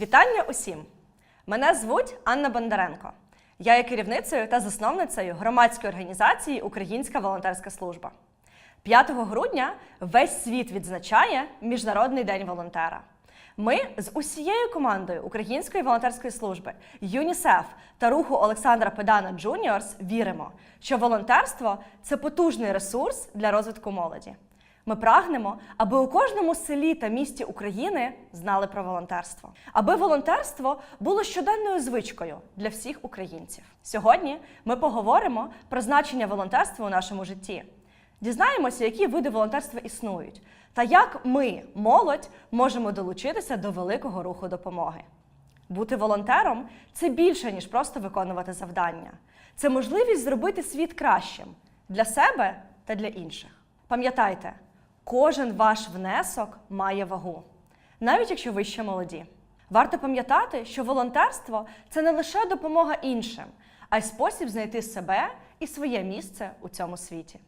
Вітання усім! Мене звуть Анна Бондаренко. Я є керівницею та засновницею громадської організації Українська волонтерська служба. 5 грудня весь світ відзначає Міжнародний день волонтера. Ми з усією командою Української волонтерської служби, ЮНІСЕФ та руху Олександра Педана Джуніорс віримо, що волонтерство це потужний ресурс для розвитку молоді. Ми прагнемо, аби у кожному селі та місті України знали про волонтерство, аби волонтерство було щоденною звичкою для всіх українців. Сьогодні ми поговоримо про значення волонтерства у нашому житті. Дізнаємося, які види волонтерства існують, та як ми, молодь, можемо долучитися до великого руху допомоги. Бути волонтером це більше, ніж просто виконувати завдання. Це можливість зробити світ кращим для себе та для інших. Пам'ятайте, кожен ваш внесок має вагу, навіть якщо ви ще молоді. Варто пам'ятати, що волонтерство це не лише допомога іншим, а й спосіб знайти себе і своє місце у цьому світі.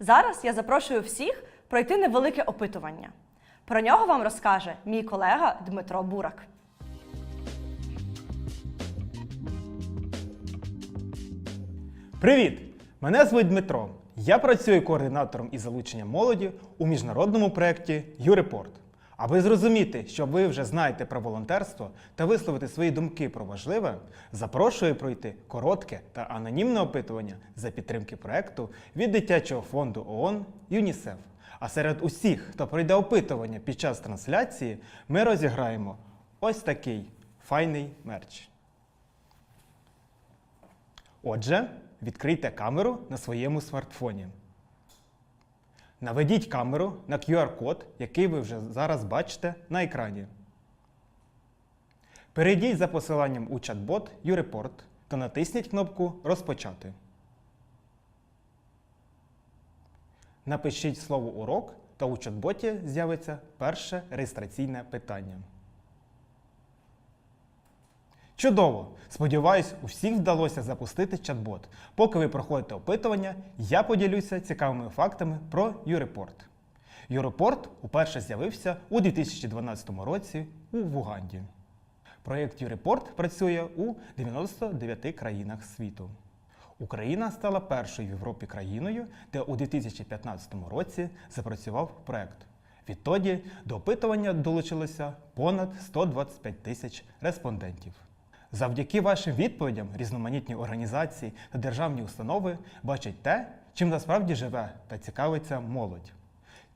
Зараз я запрошую всіх пройти невелике опитування. Про нього вам розкаже мій колега Дмитро Бурак. Привіт! Мене звуть Дмитро. Я працюю координатором із залучення молоді у міжнародному проєкті «Юрепорт». Аби зрозуміти, що ви вже знаєте про волонтерство та висловити свої думки про важливе, запрошую пройти коротке та анонімне опитування за підтримки проєкту від дитячого фонду ООН ЮНІСЕФ. А серед усіх, хто пройде опитування під час трансляції, ми розіграємо ось такий файний мерч. Отже, відкрийте камеру на своєму смартфоні. Наведіть камеру на QR-код, який ви вже зараз бачите на екрані. Перейдіть за посиланням у чат-бот YouReport та натисніть кнопку Розпочати. Напишіть слово урок та у чат-боті з'явиться перше реєстраційне питання. Чудово! Сподіваюсь, у вдалося запустити чат-бот. Поки ви проходите опитування, я поділюся цікавими фактами про Юрепорт. Юрепорт уперше з'явився у 2012 році у Вуганді. Проєкт Юрепорт працює у 99 країнах світу. Україна стала першою в Європі країною, де у 2015 році запрацював проєкт. Відтоді до опитування долучилося понад 125 тисяч респондентів. Завдяки вашим відповідям різноманітні організації та державні установи бачать те, чим насправді живе та цікавиться молодь.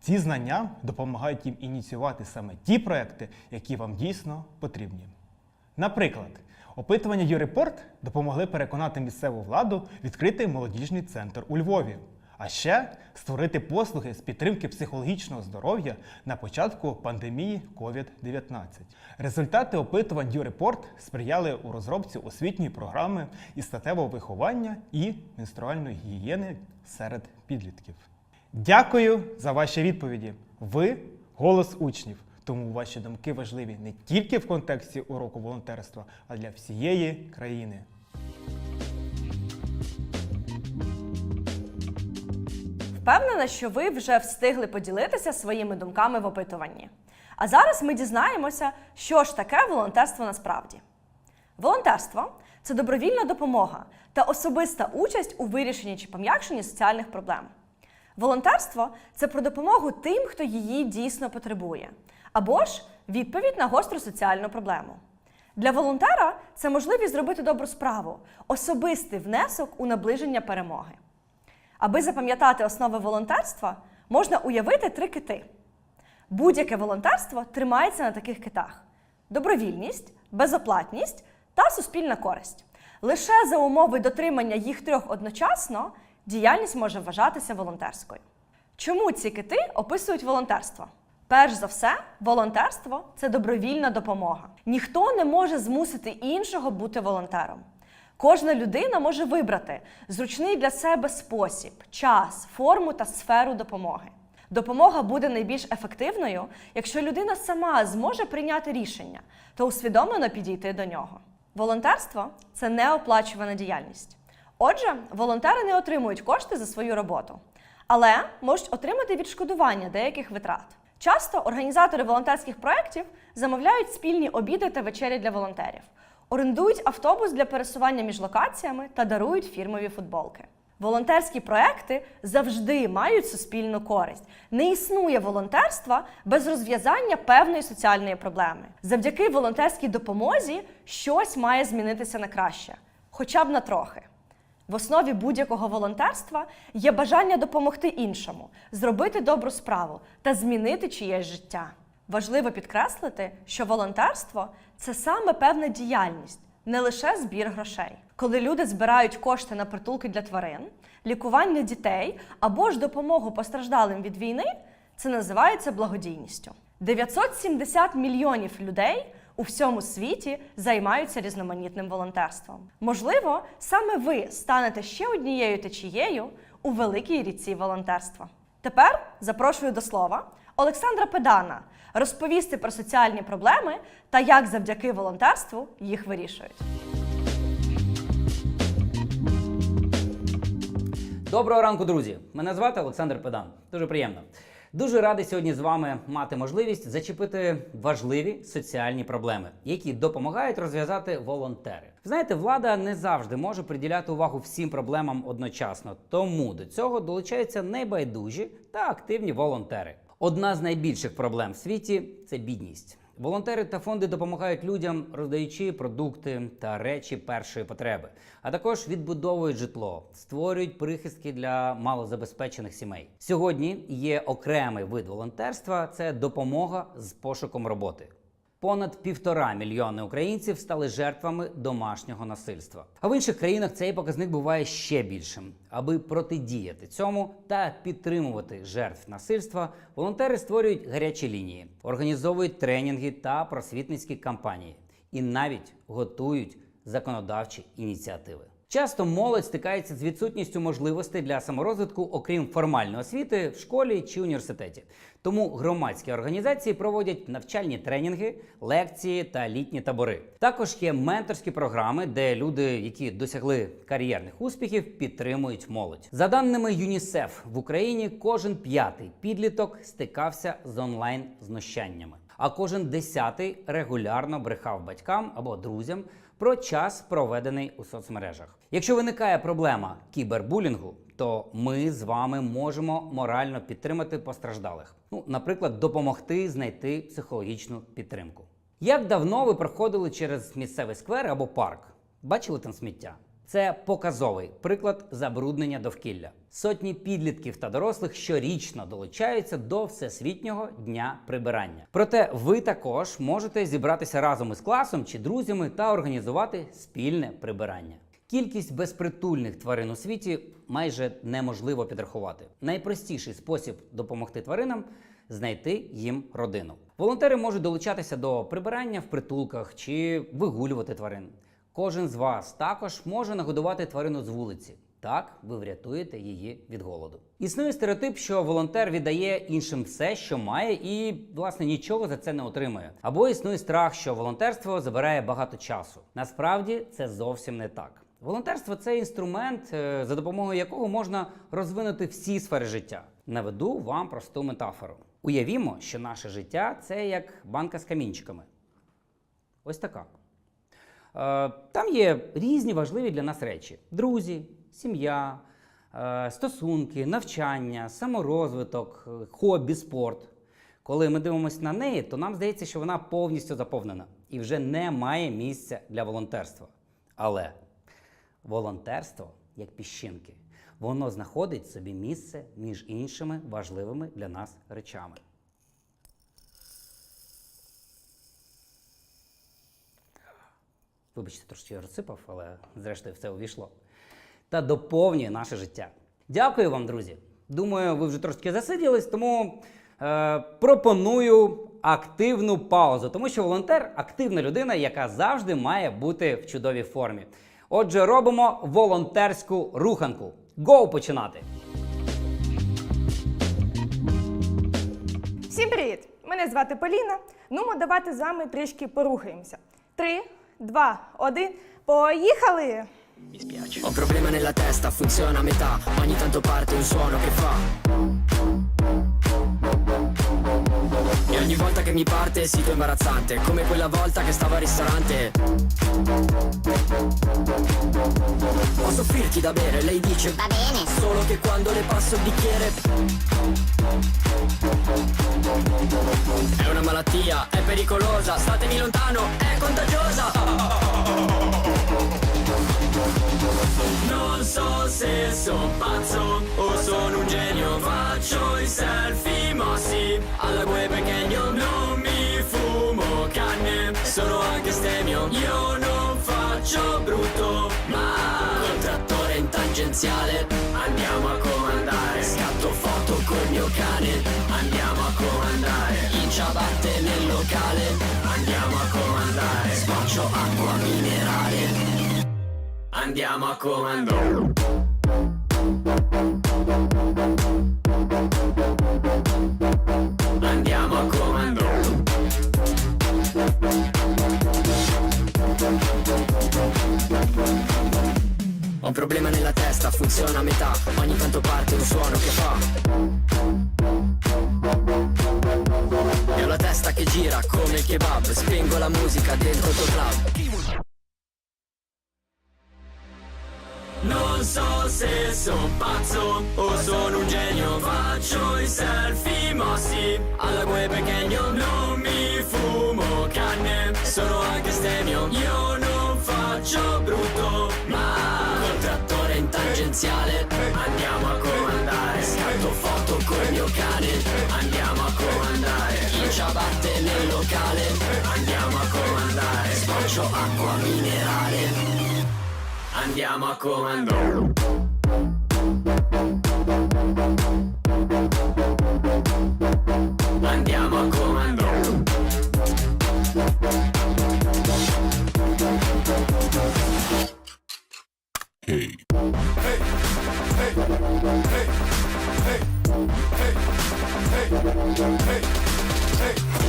Ці знання допомагають їм ініціювати саме ті проекти, які вам дійсно потрібні. Наприклад, опитування Юрепорт допомогли переконати місцеву владу відкрити молодіжний центр у Львові, а ще створити послуги з підтримки психологічного здоров'я на початку пандемії COVID-19. Результати опитувань Юрепорт сприяли у розробці освітньої програми із статевого виховання і менструальної гігієни серед підлітків. Дякую за ваші відповіді. Ви голос учнів. Тому ваші думки важливі не тільки в контексті уроку волонтерства, а для всієї країни. Впевнена, що ви вже встигли поділитися своїми думками в опитуванні. А зараз ми дізнаємося, що ж таке волонтерство насправді. Волонтерство це добровільна допомога та особиста участь у вирішенні чи пом'якшенні соціальних проблем. Волонтерство це про допомогу тим, хто її дійсно потребує, або ж відповідь на гостру соціальну проблему. Для волонтера це можливість зробити добру справу, особистий внесок у наближення перемоги. Аби запам'ятати основи волонтерства, можна уявити три кити. Будь-яке волонтерство тримається на таких китах: добровільність, безоплатність та суспільна користь. Лише за умови дотримання їх трьох одночасно діяльність може вважатися волонтерською. Чому ці кити описують волонтерство? Перш за все, волонтерство це добровільна допомога. Ніхто не може змусити іншого бути волонтером. Кожна людина може вибрати зручний для себе спосіб, час, форму та сферу допомоги. Допомога буде найбільш ефективною, якщо людина сама зможе прийняти рішення та усвідомлено підійти до нього. Волонтерство це неоплачувана діяльність. Отже, волонтери не отримують кошти за свою роботу, але можуть отримати відшкодування деяких витрат. Часто організатори волонтерських проєктів замовляють спільні обіди та вечері для волонтерів, орендують автобус для пересування між локаціями та дарують фірмові футболки. Волонтерські проекти завжди мають суспільну користь. Не існує волонтерства без розв'язання певної соціальної проблеми. Завдяки волонтерській допомозі щось має змінитися на краще, хоча б на трохи. В основі будь-якого волонтерства є бажання допомогти іншому, зробити добру справу та змінити чиєсь життя. Важливо підкреслити, що волонтерство це саме певна діяльність, не лише збір грошей. Коли люди збирають кошти на притулки для тварин, лікування дітей або ж допомогу постраждалим від війни, це називається благодійністю. 970 мільйонів людей у всьому світі займаються різноманітним волонтерством. Можливо, саме ви станете ще однією течією у великій ріці волонтерства. Тепер запрошую до слова Олександра Педана розповісти про соціальні проблеми та як завдяки волонтерству їх вирішують. Доброго ранку, друзі! Мене звати Олександр Педан. Дуже приємно. Дуже радий сьогодні з вами мати можливість зачепити важливі соціальні проблеми, які допомагають розв'язати волонтери. Знаєте, влада не завжди може приділяти увагу всім проблемам одночасно, тому до цього долучаються небайдужі та активні волонтери. Одна з найбільших проблем в світі це бідність. Волонтери та фонди допомагають людям, роздаючи продукти та речі першої потреби, а також відбудовують житло, створюють прихистки для малозабезпечених сімей. Сьогодні є окремий вид волонтерства це допомога з пошуком роботи. Понад півтора мільйони українців стали жертвами домашнього насильства. А в інших країнах цей показник буває ще більшим. Аби протидіяти цьому та підтримувати жертв насильства, волонтери створюють гарячі лінії, організовують тренінги та просвітницькі кампанії і навіть готують законодавчі ініціативи. Часто молодь стикається з відсутністю можливостей для саморозвитку, окрім формальної освіти в школі чи університеті. Тому громадські організації проводять навчальні тренінги, лекції та літні табори. Також є менторські програми, де люди, які досягли кар'єрних успіхів, підтримують молодь. За даними ЮНІСЕФ, в Україні кожен п'ятий підліток стикався з онлайн знущаннями, а кожен десятий регулярно брехав батькам або друзям про час, проведений у соцмережах. Якщо виникає проблема кібербулінгу, то ми з вами можемо морально підтримати постраждалих. Ну, наприклад, допомогти знайти психологічну підтримку. Як давно ви проходили через місцевий сквер або парк? Бачили там сміття? Це показовий приклад забруднення довкілля. Сотні підлітків та дорослих щорічно долучаються до всесвітнього дня прибирання. Проте ви також можете зібратися разом із класом чи друзями та організувати спільне прибирання. Кількість безпритульних тварин у світі майже неможливо підрахувати. Найпростіший спосіб допомогти тваринам знайти їм родину. Волонтери можуть долучатися до прибирання в притулках чи вигулювати тварин. Кожен з вас також може нагодувати тварину з вулиці. Так ви врятуєте її від голоду. Існує стереотип, що волонтер віддає іншим все, що має, і власне нічого за це не отримує. Або існує страх, що волонтерство забирає багато часу. Насправді це зовсім не так. Волонтерство це інструмент, е, за допомогою якого можна розвинути всі сфери життя. Наведу вам просту метафору. Уявімо, що наше життя це як банка з камінчиками. Ось така. Е, Там є різні важливі для нас речі: друзі, сім'я, е, стосунки, навчання, саморозвиток, хобі, спорт. Коли ми дивимося на неї, то нам здається, що вона повністю заповнена і вже не має місця для волонтерства. Але волонтерство, як піщинки, воно знаходить собі місце між іншими важливими для нас речами. Вибачте, трошки розсипав, але зрештою все увійшло. Та доповнює наше життя. Дякую вам, друзі. Думаю, ви вже трошки засиділись, тому е, пропоную активну паузу, тому що волонтер активна людина, яка завжди має бути в чудовій формі. Отже, робимо волонтерську руханку. Гоу починати! Всім привіт! Мене звати Поліна. Ну, ми давайте з вами трішки порухаємося. Три, два, один. Поїхали! Ho problema nella testa, funziona a metà Ogni tanto parte un suono che fa che mi parte, sito imbarazzante Come quella volta che stavo al ristorante Posso offrirti da bere? Lei dice Va bene. Solo che quando le passo il bicchiere È una malattia, è pericolosa Statemi lontano, è contagiosa. Non so se sono pazzo o sono un genio Faccio i selfie mossi. Alla gue pequeño Non mi fumo canne, sono anche stemio Io non faccio brutto, ma col trattore in tangenziale. Andiamo a comandare Scatto foto col mio cane comandare In ciabatte nel locale Andiamo a comandare Spaccio acqua minerale Andiamo a comando Andiamo a comando Ho un problema nella testa, funziona a metà. Ogni tanto parte un suono che fa testa che gira come il kebab. Spengo la musica dentro il tuo club. Non so se sono pazzo o sono un genio. Faccio i selfie mossi alla gue pequeño Non mi fumo canne, sono anche stemio Io non faccio brutto, ma col trattore in tangenziale. Andiamo a comandare Scatto foto col mio cane. Andiamo a comandare locale Andiamo a comandare Scorcio acqua minerale Andiamo a comandare Andiamo a comandare Hey. Hey. Hey. Hey. Hey. Hey. Hey. Це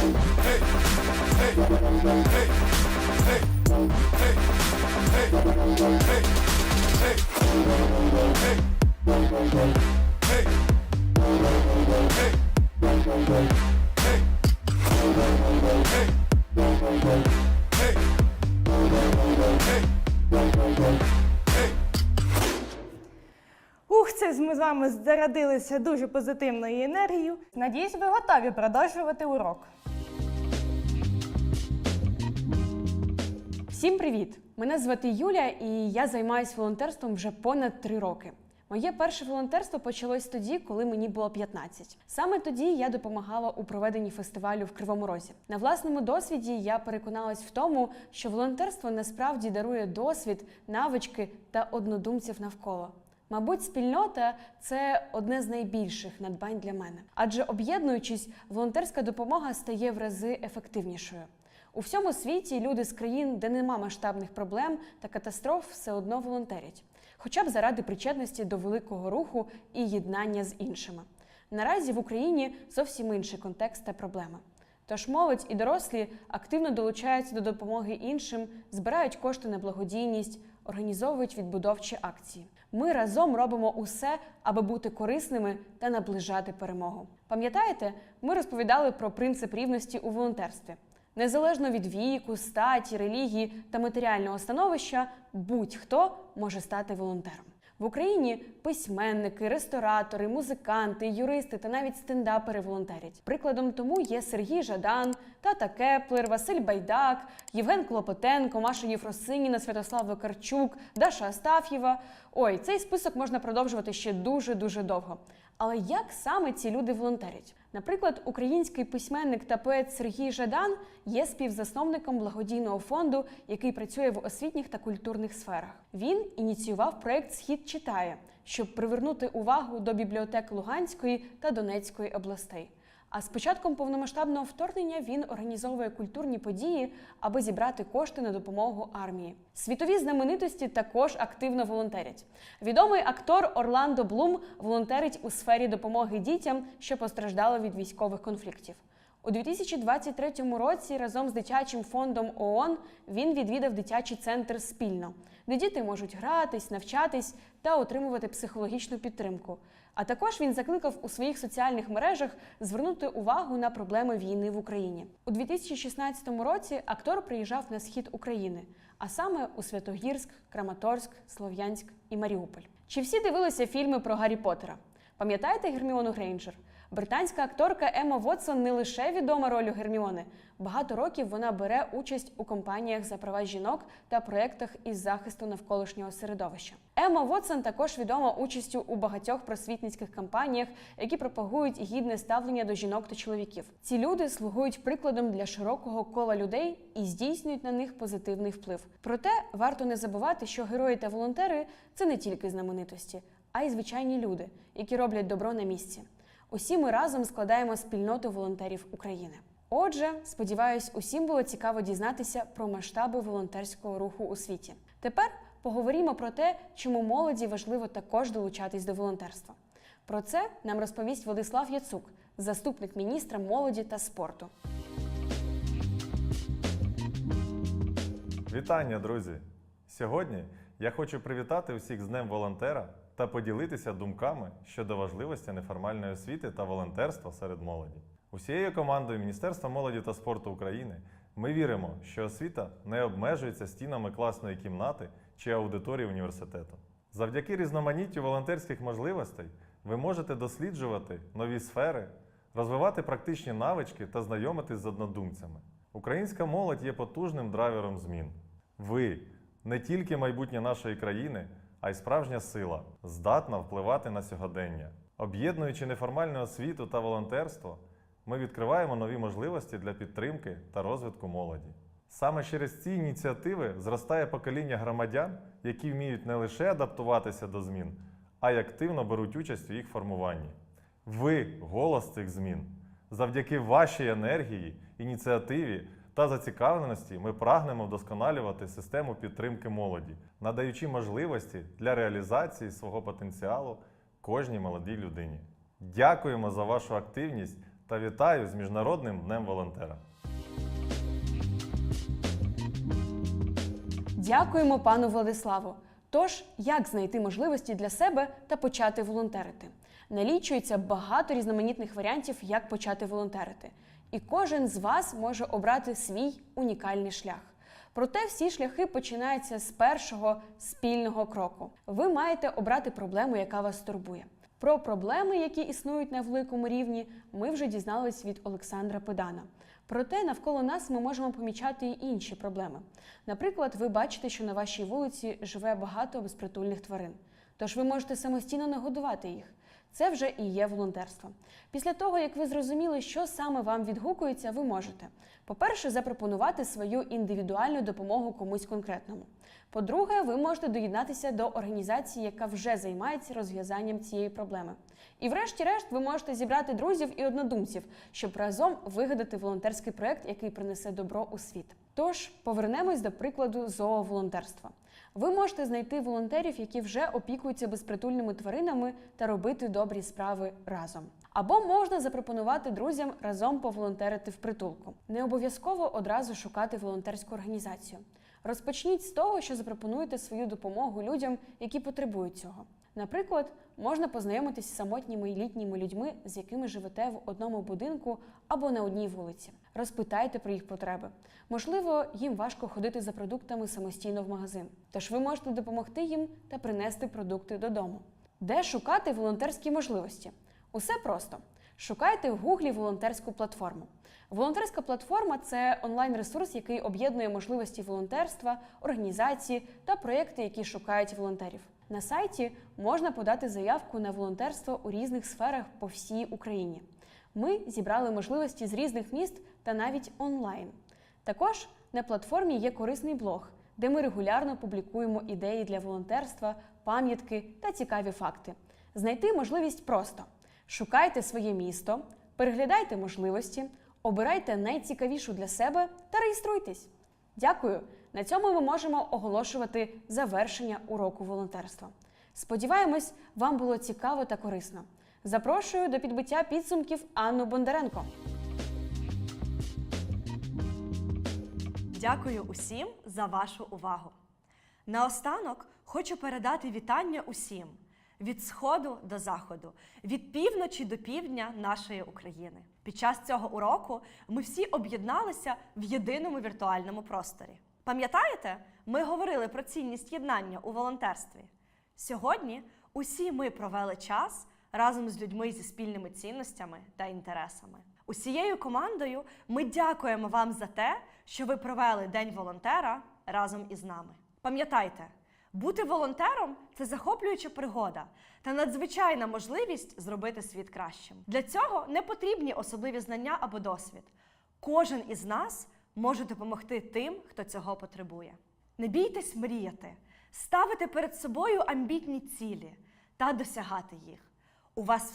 ж ми з вами зарядилися дуже позитивною енергією. Надіюсь, ви готові продовжувати урок. Всім привіт! Мене звати Юля, і я займаюся волонтерством вже понад три роки. Моє перше волонтерство почалось тоді, коли мені було 15. Саме тоді я допомагала у проведенні фестивалю в Кривому Розі. На власному досвіді я переконалась в тому, що волонтерство насправді дарує досвід, навички та однодумців навколо. Мабуть, спільнота це одне з найбільших надбань для мене, адже об'єднуючись, волонтерська допомога стає в рази ефективнішою. У всьому світі люди з країн, де нема масштабних проблем та катастроф, все одно волонтерять, хоча б заради причетності до великого руху і єднання з іншими. Наразі в Україні зовсім інший контекст та проблема. Тож молодь і дорослі активно долучаються до допомоги іншим, збирають кошти на благодійність, організовують відбудовчі акції. Ми разом робимо усе, аби бути корисними та наближати перемогу. Пам'ятаєте, ми розповідали про принцип рівності у волонтерстві. Незалежно від віку, статі, релігії та матеріального становища, будь-хто може стати волонтером. В Україні письменники, ресторатори, музиканти, юристи та навіть стендапери волонтерять. Прикладом тому є Сергій Жадан, Тата Кеплер, Василь Байдак, Євген Клопотенко, Маша Єфросиніна, Святослав Викарчук, Даша Астаф'єва. Ой, цей список можна продовжувати ще дуже дуже довго. Але як саме ці люди волонтерять? Наприклад, український письменник та поет Сергій Жадан є співзасновником благодійного фонду, який працює в освітніх та культурних сферах. Він ініціював проект Схід читає, щоб привернути увагу до бібліотек Луганської та Донецької областей. А з початком повномасштабного вторгнення він організовує культурні події, аби зібрати кошти на допомогу армії. Світові знаменитості також активно волонтерять. Відомий актор Орландо Блум волонтерить у сфері допомоги дітям, що постраждали від військових конфліктів. У 2023 році разом з дитячим фондом ООН він відвідав дитячий центр спільно, де діти можуть гратись, навчатись та отримувати психологічну підтримку. А також він закликав у своїх соціальних мережах звернути увагу на проблеми війни в Україні. У 2016 році актор приїжджав на схід України, а саме у Святогірськ, Краматорськ, Слов'янськ і Маріуполь. Чи всі дивилися фільми про Гаррі Поттера? Пам'ятаєте Герміону Грейнджер? Британська акторка Ема Вотсон не лише відома ролью Герміони. Багато років вона бере участь у кампаніях за права жінок та проєктах із захисту навколишнього середовища. Ема Вотсон також відома участю у багатьох просвітницьких кампаніях, які пропагують гідне ставлення до жінок та чоловіків. Ці люди слугують прикладом для широкого кола людей і здійснюють на них позитивний вплив. Проте варто не забувати, що герої та волонтери це не тільки знаменитості, а й звичайні люди, які роблять добро на місці. Усі ми разом складаємо спільноту волонтерів України. Отже, сподіваюсь, усім було цікаво дізнатися про масштаби волонтерського руху у світі. Тепер поговоримо про те, чому молоді важливо також долучатись до волонтерства. Про це нам розповість Владислав Яцук, заступник міністра молоді та спорту. Вітання, друзі! Сьогодні я хочу привітати усіх з Днем волонтера та поділитися думками щодо важливості неформальної освіти та волонтерства серед молоді. Усією командою Міністерства молоді та спорту України ми віримо, що освіта не обмежується стінами класної кімнати чи аудиторії університету. Завдяки різноманіттю волонтерських можливостей ви можете досліджувати нові сфери, розвивати практичні навички та знайомитись з однодумцями. Українська молодь є потужним драйвером змін. Ви не тільки майбутнє нашої країни, а й справжня сила, здатна впливати на сьогодення. Об'єднуючи неформальну освіту та волонтерство, ми відкриваємо нові можливості для підтримки та розвитку молоді. Саме через ці ініціативи зростає покоління громадян, які вміють не лише адаптуватися до змін, а й активно беруть участь у їх формуванні. Ви голос цих змін. Завдяки вашій енергії, ініціативі та зацікавленості ми прагнемо вдосконалювати систему підтримки молоді, надаючи можливості для реалізації свого потенціалу кожній молодій людині. Дякуємо за вашу активність та вітаю з Міжнародним днем волонтера. Дякуємо пану Владиславу. Тож, як знайти можливості для себе та почати волонтерити? Налічується багато різноманітних варіантів, як почати волонтерити. І кожен з вас може обрати свій унікальний шлях. Проте всі шляхи починаються з першого спільного кроку. Ви маєте обрати проблему, яка вас турбує. Про проблеми, які існують на великому рівні, ми вже дізнались від Олександра Педана. Проте навколо нас ми можемо помічати і інші проблеми. Наприклад, ви бачите, що на вашій вулиці живе багато безпритульних тварин. Тож ви можете самостійно нагодувати їх. Це вже і є волонтерство. Після того, як ви зрозуміли, що саме вам відгукується, ви можете, по-перше, запропонувати свою індивідуальну допомогу комусь конкретному. По-друге, ви можете доєднатися до організації, яка вже займається розв'язанням цієї проблеми. І врешті-решт ви можете зібрати друзів і однодумців, щоб разом вигадати волонтерський проект, який принесе добро у світ. Тож повернемось до прикладу зооволонтерства. Ви можете знайти волонтерів, які вже опікуються безпритульними тваринами та робити добрі справи разом. Або можна запропонувати друзям разом поволонтерити в притулку. Не обов'язково одразу шукати волонтерську організацію. Розпочніть з того, що запропонуєте свою допомогу людям, які потребують цього. Наприклад, можна познайомитись з самотніми літніми людьми, з якими живете в одному будинку або на одній вулиці. Розпитайте про їх потреби. Можливо, їм важко ходити за продуктами самостійно в магазин. Тож ви можете допомогти їм та принести продукти додому. Де шукати волонтерські можливості? Усе просто. Шукайте в Гуглі волонтерську платформу. Волонтерська платформа це онлайн-ресурс, який об'єднує можливості волонтерства, організації та проєкти, які шукають волонтерів. На сайті можна подати заявку на волонтерство у різних сферах по всій Україні. Ми зібрали можливості з різних міст та навіть онлайн. Також на платформі є корисний блог, де ми регулярно публікуємо ідеї для волонтерства, пам'ятки та цікаві факти. Знайти можливість просто: шукайте своє місто, переглядайте можливості, обирайте найцікавішу для себе та реєструйтесь. Дякую! На цьому ми можемо оголошувати завершення уроку волонтерства. Сподіваємось, вам було цікаво та корисно. Запрошую до підбиття підсумків Анну Бондаренко. Дякую усім за вашу увагу. Наостанок хочу передати вітання усім від сходу до заходу, від півночі до півдня нашої України. Під час цього уроку ми всі об'єдналися в єдиному віртуальному просторі. Пам'ятаєте, ми говорили про цінність єднання у волонтерстві. Сьогодні усі ми провели час разом з людьми зі спільними цінностями та інтересами. Усією командою ми дякуємо вам за те, що ви провели День волонтера разом із нами. Пам'ятайте, бути волонтером це захоплююча пригода та надзвичайна можливість зробити світ кращим. Для цього не потрібні особливі знання або досвід. Кожен із нас може допомогти тим, хто цього потребує. Не бійтесь мріяти, ставити перед собою амбітні цілі та досягати їх. У вас